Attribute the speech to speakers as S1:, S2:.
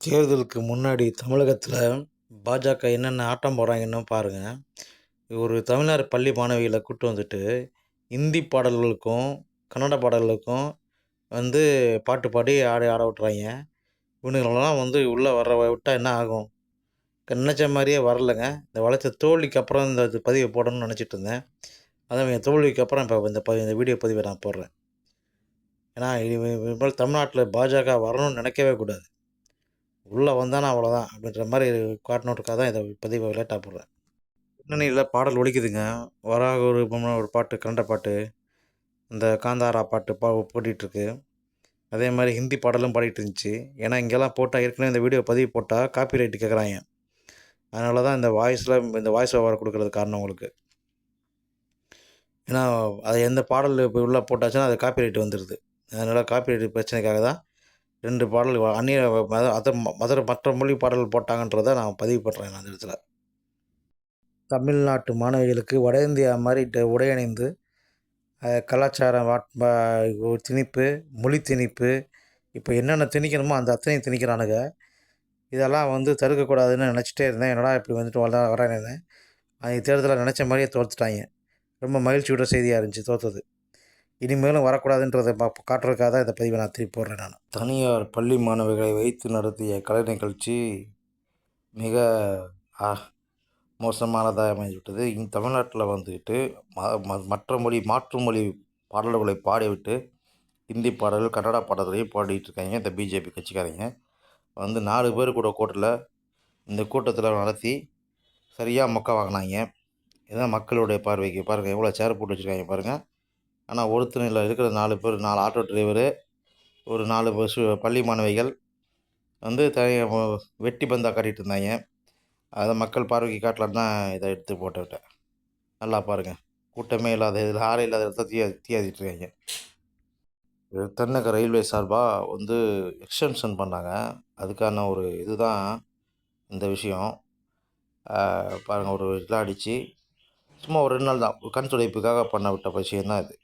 S1: தேர்தலுக்கு முன்னாடி தமிழகத்தில் பாஜக என்னென்ன ஆட்டம் போடுறாங்கன்னு பாருங்கள் ஒரு தமிழ்நாடு பள்ளி மாணவிகளை கூட்டு வந்துட்டு ஹிந்தி பாடல்களுக்கும் கன்னட பாடல்களுக்கும் வந்து பாட்டு பாடி ஆடி ஆட விட்றாங்க இவனுங்களெல்லாம் வந்து உள்ளே வர விட்டால் என்ன ஆகும்? நினச்ச மாதிரியே வரலைங்க. இந்த வளர்ச்ச தோல்விக்கு அப்புறம் இந்த பதிவை போடணும்னு நினச்சிட்டு இருந்தேன். அதான் என் தோல்விக்கு அப்புறம் இப்போ இந்த பதி இந்த வீடியோ பதிவை நான் போடுறேன். ஏன்னா இனிமேல் தமிழ்நாட்டில் பாஜக வரணும்னு நினைக்கவே கூடாது. உள்ளே வந்தானா அவ்வளோதான் அப்படின்ற மாதிரி காட்டணுன்றக்காக தான் இதை பதிவு லேட்டாக போடுறேன். பின்னணியில் பாடல் ஒழிக்குதுங்க வராக ஒரு பொம்மை ஒரு பாட்டு கன்னட பாட்டு இந்த காந்தாரா பாட்டு பா போட்டிகிட்ருக்கு அதே மாதிரி ஹிந்தி பாடலும் பாடிட்டு இருந்துச்சு. ஏன்னா இங்கெல்லாம் போட்டால் ஏற்கனவே இந்த வீடியோ பதிவு போட்டால் காப்பி ரைட்டு கேட்குறாங்க அதனால தான் இந்த வாய்ஸில் இந்த வாய்ஸ் ஓவர் கொடுக்கறது காரணம் உங்களுக்கு. ஏன்னா அது எந்த பாடல் இப்போ உள்ளே போட்டாச்சுன்னா அது காப்பி ரைட் வந்துடுது அதனால் காப்பி ரைட் பிரச்சனைக்காக தான் ரெண்டு பாடல் அந்நிய மத அதர் மதர் மற்ற மொழி பாடல் போட்டாங்கன்றதை நான் பதிவு பண்ணுறேன் அந்த இடத்துல. தமிழ்நாட்டு மாணவிகளுக்கு வட இந்தியா மாதிரி ட- உடை அணிந்து கலாச்சாரம் வாட்- திணிப்பு மொழி திணிப்பு இப்போ என்னென்ன திணிக்கணுமோ அந்த அத்தனையும் திணிக்கிறானுங்க. இதெல்லாம் வந்து தடுக்கக்கூடாதுன்னு நினச்சிட்டே இருந்தேன். என்னடா இப்படி வந்துட்டு வர வரேன்னு இருந்தேன் அது தேர்தலில் நினச்ச மாதிரியே தோர்த்துட்டாங்க ரொம்ப மகிழ்ச்சியோட செய்தியாக இருந்துச்சு தோற்றது இனிமேலும் வரக்கூடாதுன்றதை பா காட்டுறதுக்காக தான் இந்த பதிவை நான் திருப்பி போடுறேன் நான். தனியார் பள்ளி மாணவிகளை வைத்து நடத்திய கலை நிகழ்ச்சி மிக மோசமானதாக அமைந்துவிட்டது. இந் தமிழ்நாட்டில் வந்துக்கிட்டு ம ம- மற்ற மொழி மாற்று மொழி பாடல்களை பாடிவிட்டு ஹிந்தி பாடல்கள் கன்னடா பாடல்களையும் பாடிட்டு இருக்காங்க. இந்த பிஜேபி கட்சிக்காரங்க. வந்து நாலு பேர் கூட கூட்டத்தில் இந்த கூட்டத்தில் நடத்தி சரியாக மொக்க வாங்கினாங்க. இதுதான் மக்களுடைய பார்வைக்கு பாருங்கள் எவ்வளோ சேர் போட்டு வச்சுருக்காங்க பாருங்கள் ஆனால் ஒருத்தனில் இல்லை இருக்கிற நாலு பேர் நாலு ஆட்டோ டிரைவரு ஒரு நாலு பஸ் பள்ளி மாணவிகள் வந்து த வெட்டி பந்தாக காட்டிகிட்டு இருந்தாங்க. அதை மக்கள் பார்வைக்கு காட்டலான்னு தான் இதை எடுத்து போட்டு விட்டேன் நல்லா பாருங்கள் கூட்டமே இல்லாத இதில் ஆளே இல்லாத இடத்த தீயா தீயாதிட்டு இருக்காங்க. தென்னக ரயில்வே சார்பாக வந்து எக்ஸ்டென்ஷன் பண்ணாங்க. அதுக்கான ஒரு இதுதான் இந்த விஷயம். பாருங்கள் ஒரு இதெல்லாம் அடித்து சும்மா ஒரு ரெண்டு நாள் தான். ஒரு கண் துடைப்புக்காக பண்ண விட்ட விஷயம் தான் இது.